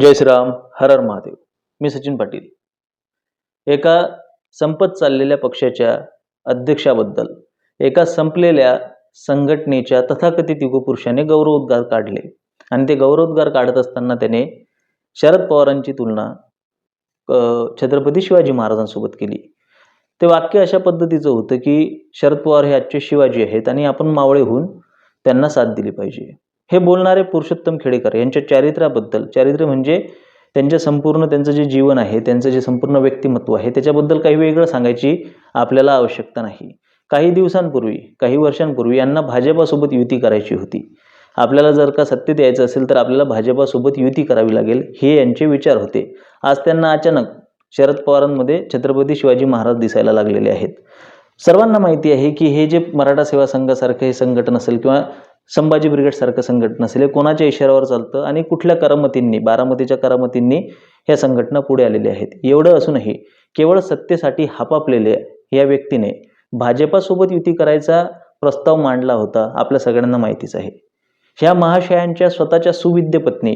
जय श्रीराम हर हर महादेव. मी सचिन पाटील. एका संपत चाललेल्या पक्षाच्या अध्यक्षाबद्दल एका संपलेल्या संघटनेच्या तथाकथित युगपुरुषाने गौरवोद्गार काढले. आणि ते गौरवोद्गार काढत असताना त्याने शरद पवारांची तुलना छत्रपती शिवाजी महाराजांसोबत केली. ते वाक्य अशा पद्धतीचं होतं की शरद पवार हे आजचे शिवाजी आहेत आणि आपण मावळे होऊन त्यांना साथ दिली पाहिजे. हे बोलणारे पुरुषोत्तम खेडेकर यांच्या चारित्र्याबद्दल चारित्र्य म्हणजे त्यांच्या संपूर्ण त्यांचं जे जीवन आहे त्यांचं जे संपूर्ण व्यक्तिमत्व आहे त्याच्याबद्दल काही वेगळं सांगायची आपल्याला आवश्यकता नाही. काही दिवसांपूर्वी काही वर्षांपूर्वी यांना भाजपासोबत युती करायची होती. आपल्याला जर का सत्तेत यायचं असेल तर आपल्याला भाजपासोबत युती करावी लागेल हे यांचे विचार होते. आज त्यांना अचानक शरद पवारांमध्ये छत्रपती शिवाजी महाराज दिसायला लागलेले आहेत. सर्वांना माहिती आहे की हे जे मराठा सेवा संघासारखं हे संघटन असेल किंवा संभाजी ब्रिगेडसारखं संघटन असेल हे कोणाच्या इशाऱ्यावर चालतं आणि कुठल्या करामतींनी बारामतीच्या करामतींनी ह्या संघटना पुढे आलेल्या आहेत? एवढं असूनही केवळ सत्तेसाठी हापापलेल्या या व्यक्तीने भाजपासोबत युती करायचा प्रस्ताव मांडला होता आपल्या सगळ्यांना माहितीच आहे. ह्या महाशयांच्या स्वतःच्या सुविद्य पत्नी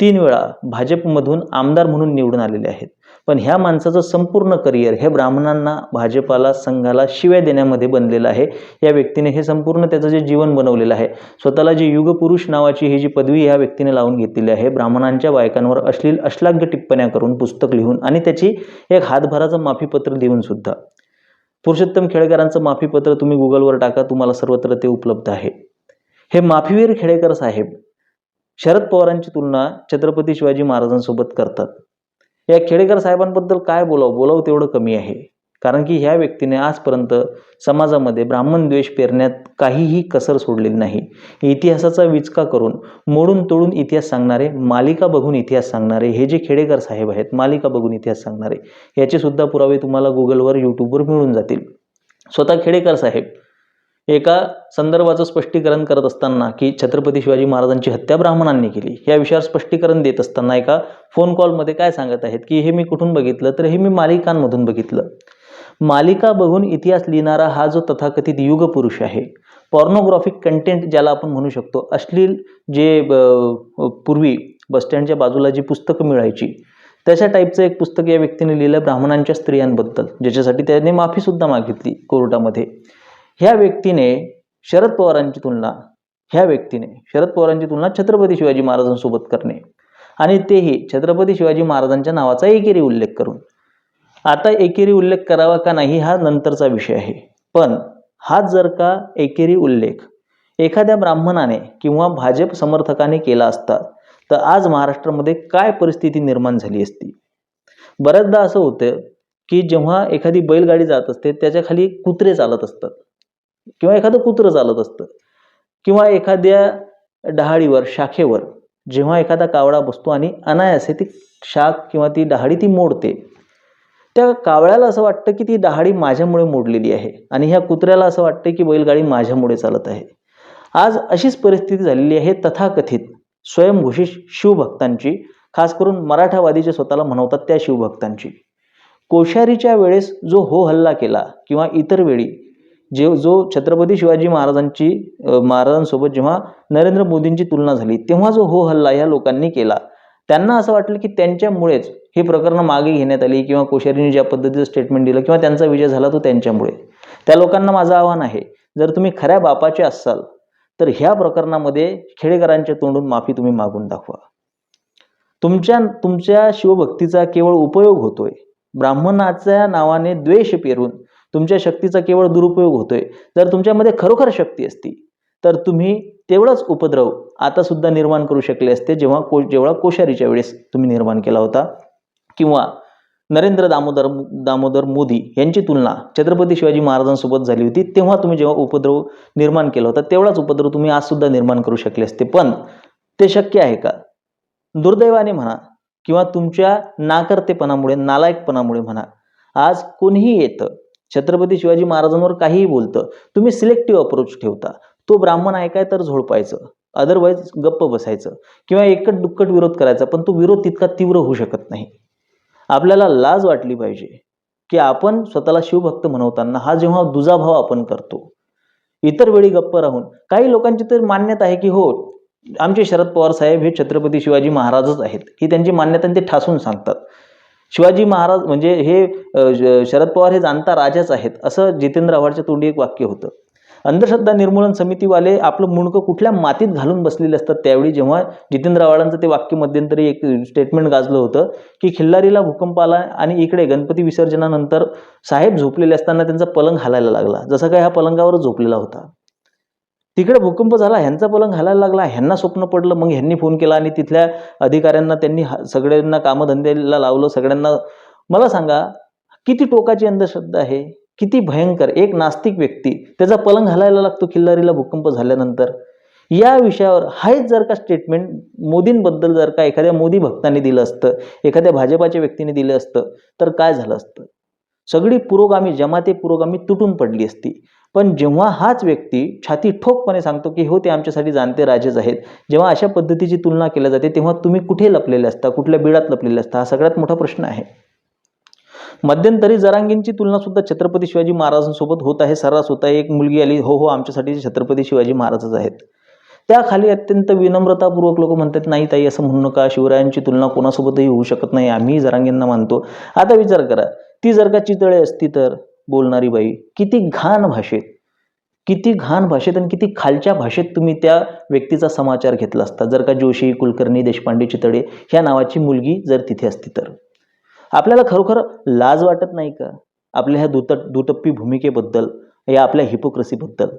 तीन वेळा भाजपमधून आमदार म्हणून निवडून आलेले आहेत. पण ह्या माणसाचं संपूर्ण करिअर हे ब्राह्मणांना भाजपाला संघाला शिव्या देण्यामध्ये बनलेलं आहे. या व्यक्तीने हे संपूर्ण त्याचं जे जीवन बनवलेलं आहे स्वतःला जी युगपुरुष नावाची ही जी पदवी ह्या व्यक्तीने लावून घेतलेली आहे ब्राह्मणांच्या बायकांवर अश्लील अश्लाघ्य टिप्पण्या करून पुस्तक लिहून आणि त्याची एक हातभाराचं माफीपत्र देऊन सुद्धा. पुरुषोत्तम खेडेकरांचं माफीपत्र तुम्ही गुगलवर टाका तुम्हाला सर्वत्र ते उपलब्ध आहे. हे माफीवीर खेडेकर साहेब शरद पवारांची तुलना छत्रपती शिवाजी महाराजांसोबत करतात. या खेडेकर साहेबांबद्दल काय बोलावं? बोलावं तेवढं कमी आहे. कारण की ह्या व्यक्तीने आजपर्यंत समाजामध्ये ब्राह्मण द्वेष पेरण्यात काहीही कसर सोडलेली नाही. इतिहासाचा विचका करून मोडून तोडून इतिहास सांगणारे मालिका बघून इतिहास सांगणारे हे जे खेडेकर साहेब आहेत मालिका बघून इतिहास सांगणारे याचे सुद्धा पुरावे तुम्हाला गुगलवर यूट्यूबवर मिळून जातील. स्वतः खेडेकर साहेब एका संदर्भाचं स्पष्टीकरण करत असताना की छत्रपती शिवाजी महाराजांची हत्या ब्राह्मणांनी केली या विषयावर स्पष्टीकरण देत असताना एका फोन कॉलमध्ये काय सांगत आहेत की हे मी कुठून बघितलं? तर हे मी मालिकांमधून बघितलं. मालिका बघून इतिहास लिहिणारा हा जो तथाकथित युगपुरुष आहे पॉर्नोग्राफिक कंटेंट ज्याला आपण म्हणू शकतो अश्लील जे ब- पूर्वी बसस्टँडच्या बाजूला जी पुस्तकं मिळायची तशा टाईपचं एक पुस्तक या व्यक्तीने लिहिलं ब्राह्मणांच्या स्त्रियांबद्दल ज्याच्यासाठी त्याने माफीसुद्धा मागितली कोर्टामध्ये. ह्या व्यक्तीने शरद पवारांची तुलना ह्या व्यक्तीने शरद पवारांची तुलना छत्रपती शिवाजी महाराजांसोबत करणे. आणि तेही छत्रपती शिवाजी महाराजांच्या नावाचा एकेरी उल्लेख करून. आता एकेरी उल्लेख करावा का नाही हा नंतरचा विषय आहे. पण हाच जर का एकेरी उल्लेख एखाद्या ब्राह्मणाने किंवा भाजप समर्थकाने केला असता तर आज महाराष्ट्रामध्ये काय परिस्थिती निर्माण झाली असती? बऱ्याचदा असं होतं की जेव्हा एखादी बैलगाडी जात असते त्याच्याखाली कुत्रे चालत असतात. किंवा एखादं कुत्रं चालत असतं. किंवा एखाद्या डहाळीवर शाखेवर जेव्हा एखादा कावळा बसतो आणि अनायासे ती शाख किंवा ती डहाळी ती मोडते. त्या कावळ्याला असं वाटतं की ती डहाळी माझ्यामुळे मोडलेली आहे आणि ह्या कुत्र्याला असं वाटतं की बैलगाडी माझ्यामुळे चालत आहे. आज अशीच परिस्थिती झालेली आहे तथाकथित. स्वयंघोषित शिवभक्तांची खास करून मराठावादीचे स्वतःला म्हणवतात त्या शिवभक्तांची. कोश्यारीच्या वेळेस जो हो हल्ला केला किंवा इतर वेळी जे जो छत्रपती शिवाजी महाराजांची महाराजांसोबत जेव्हा नरेंद्र मोदींची तुलना झाली तेव्हा जो हो हल्ला ह्या लोकांनी केला. त्यांना असं वाटलं की त्यांच्यामुळेच हे प्रकरणं मागे घेण्यात आली किंवा कोश्यारीने ज्या पद्धतीचं स्टेटमेंट दिलं किंवा त्यांचा विजय झाला तो त्यांच्यामुळे. त्या लोकांना माझं आव्हान आहे जर तुम्ही खऱ्या बापाचे असाल तर ह्या प्रकरणामध्ये खेडेकरांच्या तोंडून माफी तुम्ही मागून दाखवा. तुमच्या तुमच्या शिवभक्तीचा केवळ उपयोग होतोय. ब्राह्मणाच्या नावाने द्वेष पेरून तुमच्या शक्तीचा केवळ दुरुपयोग होतोय. जर तुमच्यामध्ये खरोखर शक्ती असती तर तुम्ही तेवढाच उपद्रव आता सुद्धा निर्माण करू शकले असते जेव्हा को जेवढा कोश्यारीच्या वेळेस तुम्ही निर्माण केला होता. किंवा नरेंद्र दामोदर दामोदर मोदी यांची तुलना छत्रपती शिवाजी महाराजांसोबत झाली होती तेव्हा तुम्ही जेव्हा उपद्रव निर्माण केला होता तेवढाच उपद्रव तुम्ही आज सुद्धा निर्माण करू शकले असते. पण ते शक्य आहे का? दुर्दैवाने म्हणा किंवा तुमच्या नाकर्तेपणामुळे नालायकपणामुळे म्हणा आज कोणीही येतं छत्रपती शिवाजी महाराजांवर काहीही बोलतं तुम्ही सिलेक्टिव्ह अप्रोच ठेवता. तो ब्राह्मण आहे काय तर झोडपायचं अदरवाईज गप्प बसायचं. किंवा एकट दुक्कट विरोध करायचा पण तो विरोध तितका तीव्र होऊ शकत नाही. आपल्याला लाज वाटली पाहिजे की आपण स्वतःला शिवभक्त म्हणवताना हा जेव्हा दुजाभाव आपण करतो. इतर वेळी गप्प राहून काही लोकांची तर मान्यता आहे की हो आमचे शरद पवार साहेब हे छत्रपती शिवाजी महाराजच आहेत. ही त्यांची मान्यता ते ठासून सांगतात. शिवाजी महाराज म्हणजे हे श- शरद पवार हे जाणता राजाच आहेत असं जितेंद्र आव्हाडच्या तोंडी एक वाक्य होतं. अंधश्रद्धा निर्मूलन समितीवाले आपलं मुंडकं कुठल्या मातीत घालून बसलेले असतात त्यावेळी जेव्हा जितेंद्र आव्हाडांचं ते वाक्य मध्यंतरी एक स्टेटमेंट गाजलं होतं की खिल्लारीला भूकंप आला आणि इकडे गणपती विसर्जनानंतर साहेब झोपलेले असताना त्यांचा पलंग हालायला लागला. जसं काय हा पलंगावर झोपलेला होता. तिकडे भूकंप झाला ह्यांचा पलंग घालायला लागला ह्यांना स्वप्न पडलं मग ह्यांनी फोन केला आणि तिथल्या अधिकाऱ्यांना त्यांनी सगळ्यांना कामधंद्याला लावलं सगळ्यांना मला सांगा किती टोकाची अंधश्रद्धा आहे किती भयंकर एक नास्तिक व्यक्ती त्याचा पलंग हलायला लागतो खिल्लारीला भूकंप झाल्यानंतर. या विषयावर हाच जर का स्टेटमेंट मोदींबद्दल जर का एखाद्या मोदी भक्तांनी दिलं असतं एखाद्या भाजपाच्या व्यक्तीने दिलं असतं तर काय झालं असतं? सगळी पुरोगामी जमाते पुरोगामी तुटून पडली असती. पण जेव्हा हाच व्यक्ती छाती ठोकपणे सांगतो की हो ते आमच्यासाठी जाणते राजेच आहेत. जेव्हा अशा पद्धतीची तुलना केल्या जाते तेव्हा तुम्ही कुठे लपलेले असता? कुठल्या बिळात लपलेले असता? हा सगळ्यात मोठा प्रश्न आहे. मध्यंतरी जरांगींची तुलना सुद्धा छत्रपती शिवाजी महाराजांसोबत होत आहे. सर्रास होत आहे. एक मुलगी आली हो हो आमच्यासाठी छत्रपती शिवाजी महाराजच आहेत. त्याखाली अत्यंत विनम्रतापूर्वक लोक म्हणतात नाही ताई असं म्हणू नका. शिवरायांची तुलना कोणासोबतही होऊ शकत नाही. आम्ही जरांगींना मानतो. आता विचार करा. ती जर का चितळे असती तर? बोलणारी बाई किती घाण भाषेत किती घाण भाषेत आणि किती खालच्या भाषेत तुम्ही त्या व्यक्तीचा समाचार घेतला असता. जर का जोशी कुलकर्णी देशपांडे चितळे ह्या नावाची मुलगी जर तिथे असती तर. आपल्याला खरोखर लाज वाटत नाही का? आपल्या ह्या दुत दुटप्पी भूमिकेबद्दल या आपल्या हिपोक्रसीबद्दल.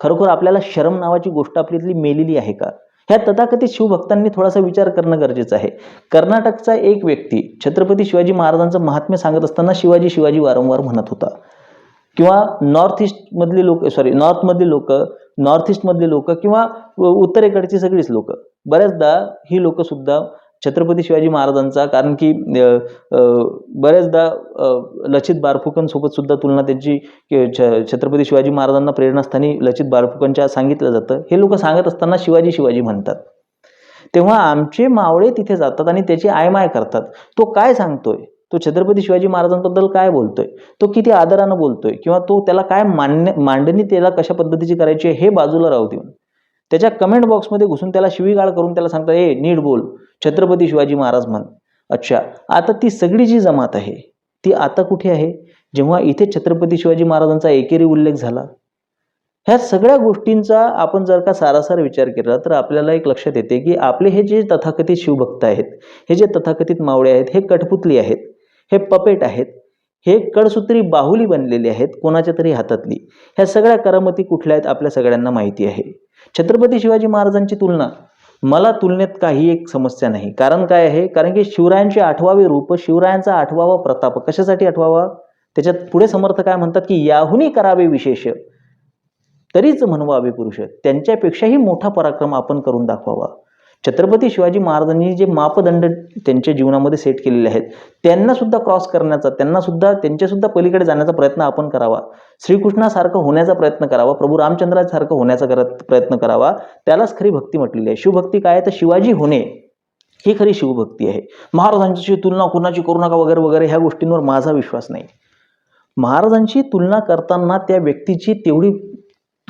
खरोखर आपल्याला शरम नावाची गोष्ट आपल्यातली मेलेली आहे का? ह्या तथाकथित शिवभक्तांनी थोडासा विचार करणं गरजेचं आहे. कर्नाटकचा एक व्यक्ती छत्रपती शिवाजी महाराजांचं महात्म्य सांगत असताना शिवाजी शिवाजी वारंवार म्हणत होता किंवा नॉर्थ ईस्टमधली लोक सॉरी नॉर्थमधली लोक नॉर्थ ईस्टमधली लोक किंवा उत्तरेकडची सगळीच लोक. बऱ्याचदा ही लोक सुद्धा छत्रपती शिवाजी महाराजांचा कारण की बऱ्याचदा लचित बारफुकनसोबत सुद्धा तुलना त्यांची छ छत्रपती शिवाजी महाराजांना प्रेरणास्थानी लचित बारफुकनच्या सांगितलं जातं. हे लोक सांगत असताना शिवाजी शिवाजी म्हणतात. तेव्हा आमचे मावळे तिथे जातात आणि त्याची आयमाय करतात. तो काय सांगतोय? तो छत्रपती शिवाजी महाराजांबद्दल काय बोलतोय? तो किती आदरानं बोलतोय? किंवा तो त्याला काय मान्य मांडणी त्याला कशा पद्धतीची करायची आहे हे बाजूला राहू देऊन. त्याच्या कमेंट बॉक्समध्ये घुसून त्याला शिवीगाळ करून त्याला सांगतात ए नीट बोल छत्रपती शिवाजी महाराज म्हण. अच्छा आता ती सगळी जी जमात आहे ती आता कुठे आहे? जेव्हा इथे छत्रपती शिवाजी महाराजांचा एकेरी उल्लेख झाला. ह्या सगळ्या गोष्टींचा आपण जर का सारासार विचार केला तर आपल्याला एक लक्षात येते की आपले हे जे तथाकथित शिवभक्त आहेत हे जे तथाकथित मावळे आहेत हे कठपुतली आहेत. हे पपेट आहेत. हे कडसूत्री बाहुली बनलेली आहेत कोणाच्या तरी हातातली. ह्या सगळ्या करामती कुठल्या आहेत आपल्या सगळ्यांना माहिती आहे. छत्रपती शिवाजी महाराजांची तुलना. मला तुलनेत काही एक समस्या नाही. कारण काय आहे? कारण की शिवरायांचे आठवावे रूप शिवरायांचा आठवावा प्रताप कशासाठी आठवावा? त्याच्यात पुढे समर्थ काय म्हणतात की याहूनही करावे विशेष. तरीच म्हणवावे पुरुष त्यांच्यापेक्षाही मोठा पराक्रम आपण करून दाखवावा. छत्रपती शिवाजी महाराजांनी जे मापदंड त्यांच्या जीवनामध्ये सेट केलेले आहेत त्यांना सुद्धा क्रॉस करण्याचा त्यांना सुद्धा त्यांच्या सुद्धा पलीकडे जाण्याचा प्रयत्न आपण करावा. श्रीकृष्णासारखं होण्याचा प्रयत्न करावा प्रभू रामचंद्रासारखं होण्याचा करत प्रयत्न करावा त्यालाच खरी भक्ती म्हटलेली आहे. शिवभक्ती काय तर शिवाजी होणे ही खरी शिवभक्ती आहे. महाराजांची तुलना कुणाची करू नका वगैरे वगैरे ह्या गोष्टींवर माझा विश्वास नाही. महाराजांची तुलना करताना त्या व्यक्तीची तेवढी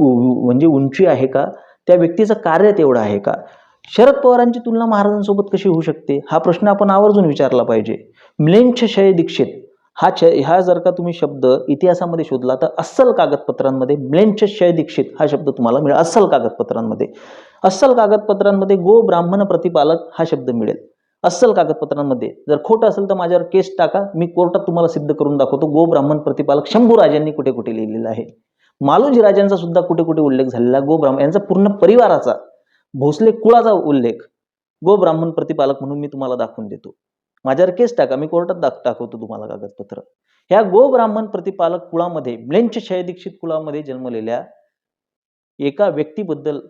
म्हणजे उंची आहे का? त्या व्यक्तीचं कार्य तेवढं आहे का? शरद पवारांची तुलना महाराजांसोबत कशी होऊ शकते? हा प्रश्न आपण आवर्जून विचारला पाहिजे. म्लेंछ शय दीक्षित हा छ हा जर का तुम्ही शब्द इतिहासामध्ये शोधला तर अस्सल कागदपत्रांमध्ये म्लेंछ शय दीक्षित हा शब्द तुम्हाला मिळेल. अस्सल कागदपत्रांमध्ये. अस्सल कागदपत्रांमध्ये गो ब्राह्मण प्रतिपालक हा शब्द मिळेल. अस्सल कागदपत्रांमध्ये जर खोटं असेल तर माझ्यावर केस टाका. मी कोर्टात तुम्हाला सिद्ध करून दाखवतो गो ब्राह्मण प्रतिपालक शंभू राजांनी कुठे कुठे लिहिलेलं आहे. मालोजी राजांचा सुद्धा कुठे कुठे उल्लेख झालेला गो ब्राह्मण यांचा पूर्ण परिवाराचा भोसले कुळाचा उल्लेख. गो ब्राह्मण प्रतिपालक म्हणून मी तुम्हाला दाखवून देतो. माझ्यावर केस टाका मी कोर्टात दाख दाखवतो तुम्हाला कागदपत्र. ह्या गो ब्राह्मण प्रतिपालक कुळामध्ये म्लेंच शय दीक्षित कुळामध्ये जन्मलेल्या एका व्यक्तीबद्दल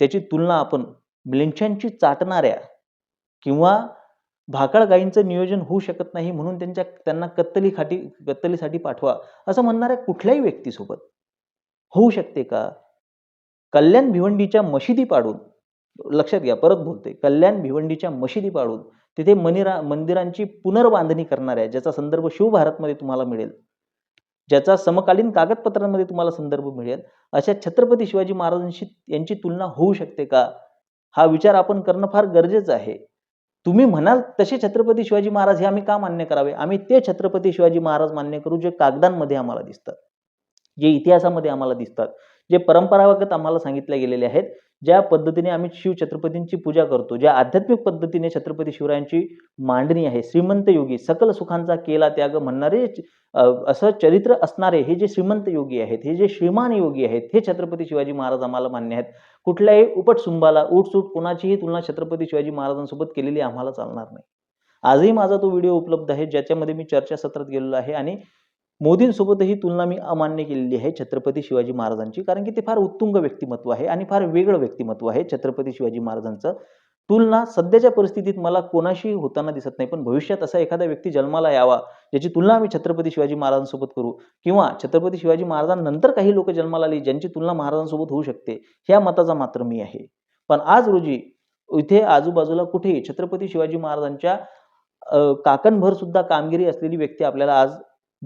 त्याची तुलना आपण म्लेंछांची चाटणाऱ्या किंवा भाकळ गायींचं नियोजन होऊ शकत नाही म्हणून त्यांच्या त्यांना कत्तली खाटी कत्तलीसाठी पाठवा असं म्हणणाऱ्या कुठल्याही व्यक्तीसोबत. होऊ शकते का? कल्याण भिवंडीच्या मशिदी पाडून लक्षात घ्या परत बोलते. कल्याण भिवंडीच्या मशिदी पाडून तिथे मनिरा मंदिरांची पुनर्बांधणी करणाऱ्या ज्याचा संदर्भ शिवभारतमध्ये तुम्हाला मिळेल. ज्याचा समकालीन कागदपत्रांमध्ये तुम्हाला संदर्भ मिळेल. अशा छत्रपती शिवाजी महाराजांशी यांची तुलना होऊ शकते का? हा विचार आपण करणं फार गरजेचं आहे. तुम्ही म्हणाल तसे छत्रपती शिवाजी महाराज हे आम्ही का मान्य करावे? आम्ही ते छत्रपती शिवाजी महाराज मान्य करू जे कागदांमध्ये आम्हाला दिसतात. जे इतिहासामध्ये आम्हाला दिसतात. जे परंपरागत आम्हाला सांगितले गेलेले आहेत ज्या पद्धतीने आम्ही शिव छत्रपतींची पूजा करतो ज्या आध्यात्मिक पद्धतीने छत्रपती शिवरायांची मांडणी आहे श्रीमंत योगी सकल सुखांचा केला त्याग म्हणणारे असं चरित्र असणारे हे जे श्रीमंत योगी आहेत हे जे श्रीमान योगी आहेत हे छत्रपती शिवाजी महाराज आम्हाला मान्य आहेत. कुठल्याही उपटसुंबाला उठसूट कोणाचीही तुलना छत्रपती शिवाजी महाराजांसोबत केलेली आम्हाला चालणार नाही. आजही माझा तो व्हिडिओ उपलब्ध आहे ज्याच्यामध्ये मी चर्चासत्रात गेलेलो आहे आणि मोदींसोबतही तुलना मी अमान्य केलेली आहे छत्रपती शिवाजी महाराजांची कारण की ते फार उत्तुंग व्यक्तिमत्व आहे आणि फार वेगळं व्यक्तिमत्व आहे छत्रपती शिवाजी महाराजांचं. तुलना सध्याच्या परिस्थितीत मला कोणाशी होताना दिसत नाही पण भविष्यात असा एखादा व्यक्ती जन्माला यावा ज्याची तुलना आम्ही छत्रपती शिवाजी महाराजांसोबत करू किंवा छत्रपती शिवाजी महाराजांनंतर काही लोक जन्माला आली ज्यांची तुलना महाराजांसोबत होऊ शकते ह्या मताचा मात्र मी आहे. पण आज रोजी इथे आजूबाजूला कुठेही छत्रपती शिवाजी महाराजांच्या काकणभर सुद्धा कामगिरी असलेली व्यक्ती आपल्याला आज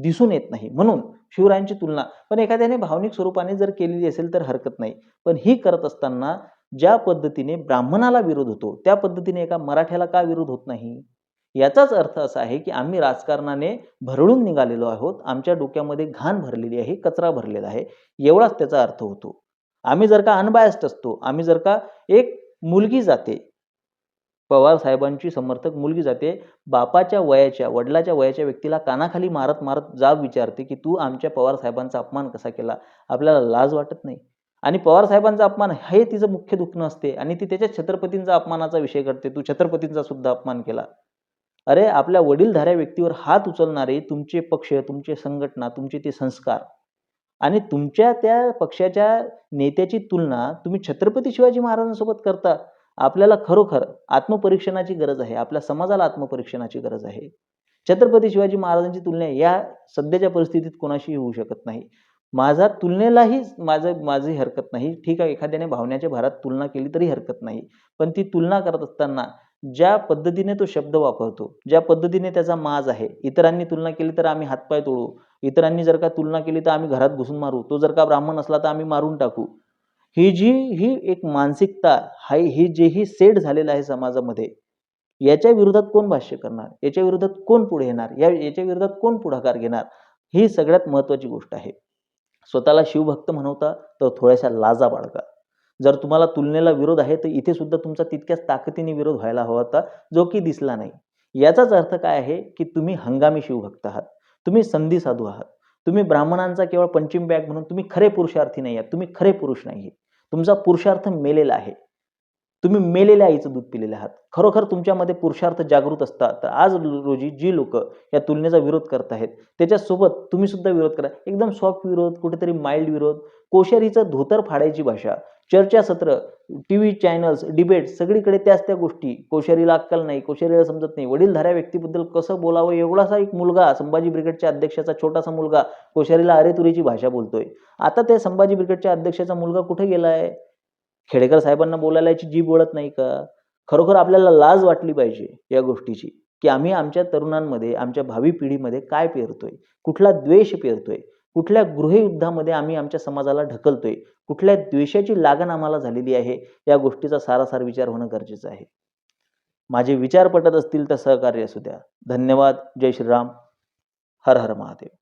दिसून येत नाही. म्हणून शिवरायांची तुलना पण एखाद्याने भावनिक स्वरूपाने जर केलेली असेल तर हरकत नाही. पण ही करत असताना ज्या पद्धतीने ब्राह्मणाला विरोध होतो त्या पद्धतीने एका मराठ्याला का विरोध होत नाही? याचाच अर्थ असा आहे की आम्ही राजकारणाने भरळून निघालेलो आहोत. आमच्या डोक्यामध्ये घाण भरलेली आहे कचरा भरलेला आहे. एवढाच त्याचा अर्थ होतो. आम्ही जर का अनबायस्ड असतो आम्ही जर का एक मुलगी जाते पवार साहेबांची समर्थक मुलगी जाते. बापाच्या वयाच्या वडिलाच्या वयाच्या व्यक्तीला कानाखाली मारत मारत जाब विचारते की तू आमच्या पवार साहेबांचा अपमान कसा केला? आपल्याला लाज वाटत नाही. आणि पवार साहेबांचा अपमान हे तिचं मुख्य दुखणं असते आणि ती त्याच्या छत्रपतींचा अपमानाचा विषय करते. तू छत्रपतींचा सुद्धा अपमान केला. अरे आपल्या वडीलधाऱ्या व्यक्तीवर हात उचलणारे तुमचे पक्ष तुमचे संघटना तुमचे ते संस्कार आणि तुमच्या त्या पक्षाच्या नेत्याची तुलना तुम्ही छत्रपती शिवाजी महाराजांसोबत करता. आपल्याला खरोखर आत्मपरीक्षणाची गरज आहे. आपल्या समाजाला आत्मपरीक्षणाची गरज आहे. छत्रपती शिवाजी महाराजांची तुलना या सध्याच्या परिस्थितीत कोणाशीही होऊ शकत नाही. माझा तुलनेलाही माझं माझी हरकत नाही. ठीक आहे एखाद्याने भावण्याच्या भारात तुलना केली तरी हरकत नाही. पण ती तुलना करत असताना ज्या पद्धतीने तो शब्द वापरतो ज्या पद्धतीने त्याचा माज आहे इतरांनी तुलना केली तर आम्ही हातपाय तोडू. इतरांनी जर का तुलना केली तर आम्ही घरात घुसून मारू. तो जर का ब्राह्मण असला तर आम्ही मारून टाकू. ही जी ही एक मानसिकता हाय ही जे ही सेट झालेलं आहे समाजामध्ये याच्या विरोधात कोण भाष्य करणार? याच्या विरोधात कोण पुढे येणार? या याच्या विरोधात कोण पुढाकार घेणार? ही सगळ्यात महत्त्वाची गोष्ट आहे. स्वतःला शिवभक्त म्हणवता तर थोड्याशा लाजा बाळगा. जर तुम्हाला तुलनेला विरोध आहे तर इथे सुद्धा तुमचा तितक्याच ताकदीने विरोध व्हायला हवा होता जो की दिसला नाही. याचाच अर्थ काय आहे की तुम्ही हंगामी शिवभक्त आहात. तुम्ही संधी साधू आहात. तुम्ही ब्राह्मणांचा केवळ पंचिम बॅग म्हणून तुम्ही खरे पुरुषार्थी नाही आहात तुम्ही खरे पुरुष नाही तुमचा पुरुषार्थ मेलेला आहे. तुम्ही मेलेल्या आईचं दूध पिलेले आहात. खरोखर तुमच्यामध्ये पुरुषार्थ जागृत असतात. तर आज रोजी जी लोक या तुलनेचा विरोध करत आहेत त्याच्यासोबत तुम्ही सुद्धा विरोध करा. एकदम सॉफ्ट विरोध कुठेतरी माइल्ड विरोध. कोश्यारीचं धोतर फाडायची भाषा चर्चासत्र टी व्ही चॅनल्स डिबेट सगळीकडे त्याच त्या गोष्टी. कोश्यारीला अक्कल नाही कोश्यारीला समजत नाही. वडीलधाऱ्या व्यक्तीबद्दल कसं बोलावं एवढासा एक मुलगा संभाजी ब्रिगेडच्या अध्यक्षाचा छोटासा मुलगा कोश्यारीला अरेतुरीची भाषा बोलतोय. आता त्या संभाजी ब्रिगेडच्या अध्यक्षाचा मुलगा कुठे गेलाय? खेडेकर साहेबांना बोलायला याची जीभ ओळत नाही का? खरोखर आपल्याला लाज वाटली पाहिजे या गोष्टीची की आम्ही आमच्या तरुणांमध्ये आमच्या भावी पिढीमध्ये काय पेरतोय? कुठला द्वेष पेरतोय? कुठल्या गृहयुद्धामध्ये आम्ही आमच्या समाजाला ढकलतोय? कुठल्या द्वेषाची लागण आम्हाला झालेली आहे? या गोष्टीचा सारासार विचार होणं गरजेचं आहे. माझे विचार पटत असतील तर सहकार्य असू द्या. धन्यवाद. जय श्रीराम. हर हर महादेव.